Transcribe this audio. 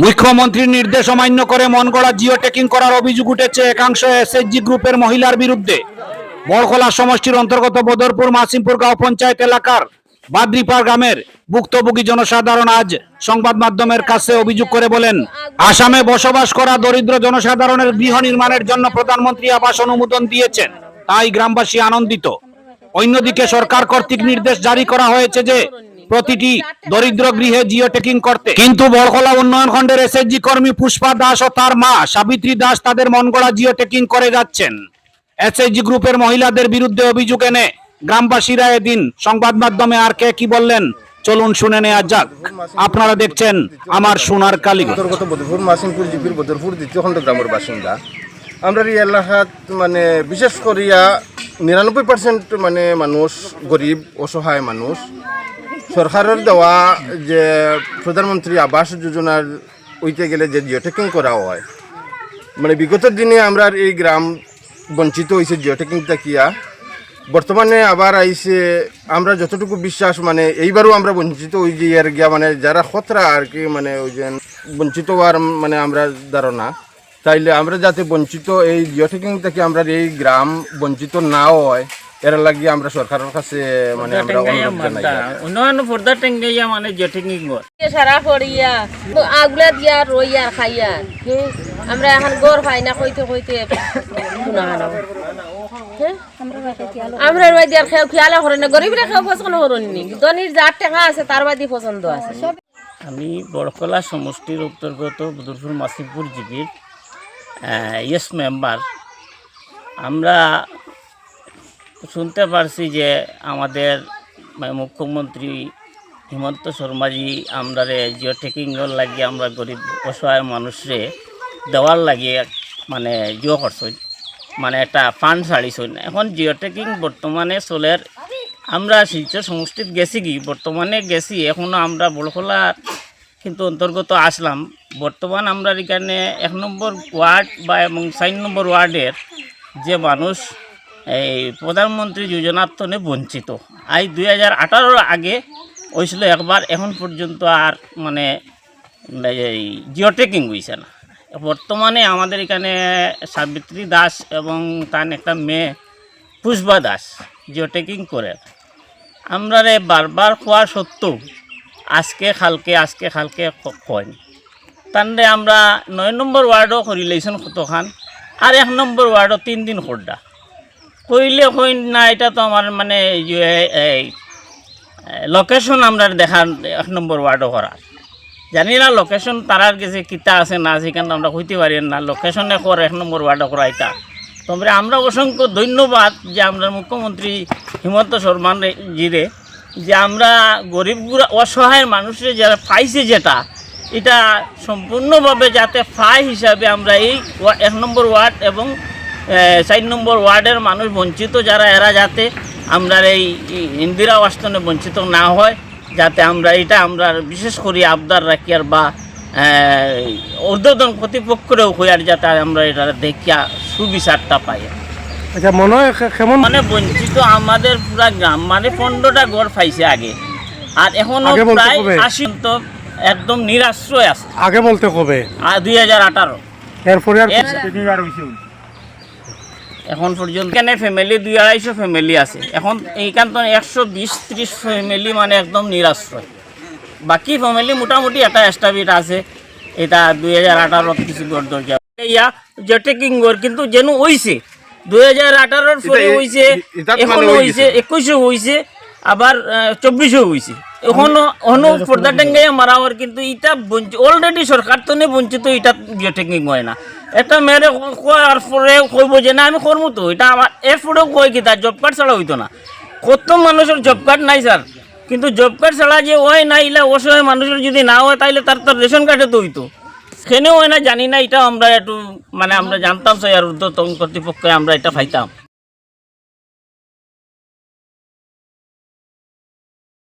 মুখ্যমন্ত্রীর নির্দেশ অমান্য করে মনগড়া জিও টেকিং করার অভিযোগ উঠেছে একাংশ এসএসজি গ্রুপের মহিলার বিরুদ্ধে। বড়খোলা সমষ্টির অন্তর্গত বদরপুর, মাসিমপুর গাঁও পঞ্চায়েত এলাকার বাদ্রিপাড় গ্রামের ভুক্তভোগী জনসাধারণ আজ সংবাদ মাধ্যমের কাছে অভিযোগ করে বলেন, আসামে বসবাস করা দরিদ্র জনসাধারণের গৃহ নির্মাণের জন্য প্রধানমন্ত্রী আবাস অনুমোদন দিয়েছেন, তাই গ্রামবাসী আনন্দিত। অন্যদিকে সরকার কর্তৃক নির্দেশ জারি করা হয়েছে যে প্রতিটি দরিদ্র গৃহে জিও টেকিং করতে। কিন্তু বড়খলা উন্নয়ন খণ্ডের এসএসজি কর্মী পুষ্পা দাস ও তার মা সাবিত্রী দাস তাদের মনগড়া জিও টেকিং করে যাচ্ছেন। এসএসজি গ্রুপের মহিলাদের বিরুদ্ধে অভিযোগ এনে গ্রামবাসীরা এদিন সংবাদ মাধ্যমে আর কে কি বললেন চলুন শুনে নেওয়া যাক। আপনারা দেখছেন আমার সোনার কালীগঞ্জ। অন্তর্গত বদরপুর মাসিমপুর জিপির বদরপুর দ্বিতীয় খণ্ড গ্রামের বাসিন্দা। আমরা এই এলাকাত মানে বিশেষ করিয়া নিরানব্বই পার্সেন্ট মানে মানুষ গরিব অসহায় মানুষ। সরকারের দেওয়া যে প্রধানমন্ত্রী আবাস যোজনার ওইতে গেলে যে জিওটেকিং করা হয় মানে বিগত দিনে আমরা এই গ্রাম বঞ্চিত হয়েছে জিওটেকিং তাকিয়া বর্তমানে আবার আইসে আমরা যতটুকু বিশ্বাস মানে এইবারও আমরা বঞ্চিত হই যে আর গিয়া মানে যারা খতরা আর কি মানে ওই যে বঞ্চিত হওয়ার মানে আমরা ধারণা। তাইলে আমরা যাতে বঞ্চিত এই জিওটেকিং থেকে আমরা এই গ্রাম বঞ্চিত না হয় এর লাগিয়ে আমরা সরকারের কাছে মানে আমরা অনুরোধ জানাই উন্নয়ন ফর্দা টেঙ্গাইয়া মানে জেটিং গর সারা পড়িয়া আগুলা দিয়া রইয়া খাইয়া। আমরা এখন গড় খাই না কইতে কইতে শুনা? আমরা রই দিয়ার খেয়াল খেয়াল করে না গরিবরা খেয়াল পছন্দ করুন নি। ধনির যার টাকা আছে তার বাদি পছন্দ আছে। আমি বড়কলা সমষ্টির অন্তর্গত বদরপুর মাসিমপুর জিবির ইয়েস মেম্বার আমরা শুনতে পারছি যে আমাদের মানে মুখ্যমন্ত্রী হিমন্ত শর্মাজি আমরা জিও টেকিংয়ের লাগিয়ে আমরা গরিব অসহায় মানুষরে দেওয়ার লাগিয়ে মানে জিও করছেন মানে একটা ফান্ড ছাড়িছেন এখন জিও টেকিং বর্তমানে চলের, আমরা শিলচর সমষ্টিত গেছি কি? বর্তমানে গেছি এখনও আমরা বড়খোলা কিন্তু অন্তর্গত আসলাম। বর্তমান আমরা এখানে এক নম্বর ওয়ার্ড বা এবং চার নম্বর ওয়ার্ডের যে মানুষ এই প্রধানমন্ত্রী যোজনার তনে বঞ্চিত। আই দুই হাজার আঠারোর আগে হয়েছিল একবার, এখন পর্যন্ত আর মানে এই জিওটেকিং হয়েছে না। বর্তমানে আমাদের এখানে সাবিত্রী দাস এবং তার একটা মেয়ে পুষ্পা দাস জিওটেকিং করে। আমরা রে বারবার খোয়া সত্ত্বেও আজকে খালকে আজকে খালকে কয় তানরে আমরা নয় নম্বর ওয়ার্ডও করি লাইছেন কতখান, আর এক নম্বর ওয়ার্ডও তিন দিন খোর্ডা। কইলে কই না, এটা তো আমার মানে এই লোকেশন আমরা দেখার এক নম্বর ওয়ার্ডও করার জানি না লোকেশন তারার কাছে কিতা আছে, না সেখানে আমরা কইতে পারি না লোকেশনে কর এক নম্বর ওয়ার্ডও করা এটা তবে আমরা অসংখ্য ধন্যবাদ যে আমরা মুখ্যমন্ত্রী হিমন্ত শর্মা জিরে, যে আমরা গরিব অসহায় মানুষের যারা পাইছে যেটা, এটা সম্পূর্ণভাবে যাতে ফাই হিসাবে আমরা এই এক নম্বর ওয়ার্ড এবং চার নম্বর ওয়ার্ডের মানুষ বঞ্চিত যারা এরা যাতে আমরা এই ইন্দিরা আবাসনে বঞ্চিত না হয় যাতে আমরা এটা আমরা বিশেষ করে আবদার রাখি আর বা ঊর্ধ্বতন কর্তৃপক্ষরেও হইয়ার যাতে আমরা এটা দেখিয়া সুবিচারটা পাই। আচ্ছা মনে হয় কেমন? মানে বঞ্চিত আমাদের পুরা গ্রাম মানে পনেরোটা ঘর পাইছে আগে। আর এখনও প্রায়? আশি তো একদম নিরাশ্রয় আছে। আগে বলতে কবে? দুই হাজার আঠারো। এরপরে আর এখন পর্যন্ত এখানে ফ্যামিলি দুই আড়াইশো ফ্যামিলি আছে। এখন এইখান তো একশো বিশ ত্রিশ ফ্যামিলি মানে একদম নিরাশ্রয়। বাকি ফ্যামিলি মোটামুটি এটা এস্টাবিট আছে। এটা দুই হাজার আঠারোত কিছু গড় ইয়া ট্রেকিং গড় কিন্তু যেন হইছে। দুই হাজার আঠারোর ফলে হইছে এ- এটাত মানে এখনও হইছে একুশে হইছে। আবার চব্বিশও হইছে। এখনও এখনও পর্দা টেঙ্গাইয়া মারা হওয়ার কিন্তু এটা অলরেডি সরকার তো নে বঞ্চিত এটা জিওটেকিং হয় না। একটা মেয়েরে কয়ার পরে কইব যে না আমি করব তো। এটা আমার এরপরেও কই কি তার জব কার্ড ছাড়া হইতো না। কত মানুষের জব কার্ড নাই স্যার। কিন্তু জব কার্ড ছাড়া যে হয় না ইলা অসহায় মানুষের যদি না হয় তাইলে তার তার রেশন কার্ডে তো হইতো। সেখানেও হয় না জানি না এটা আমরা একটু মানে আমরা জানতাম স্যার ঊর্ধ্বতন কর্তৃপক্ষে আমরা এটা পাইতাম।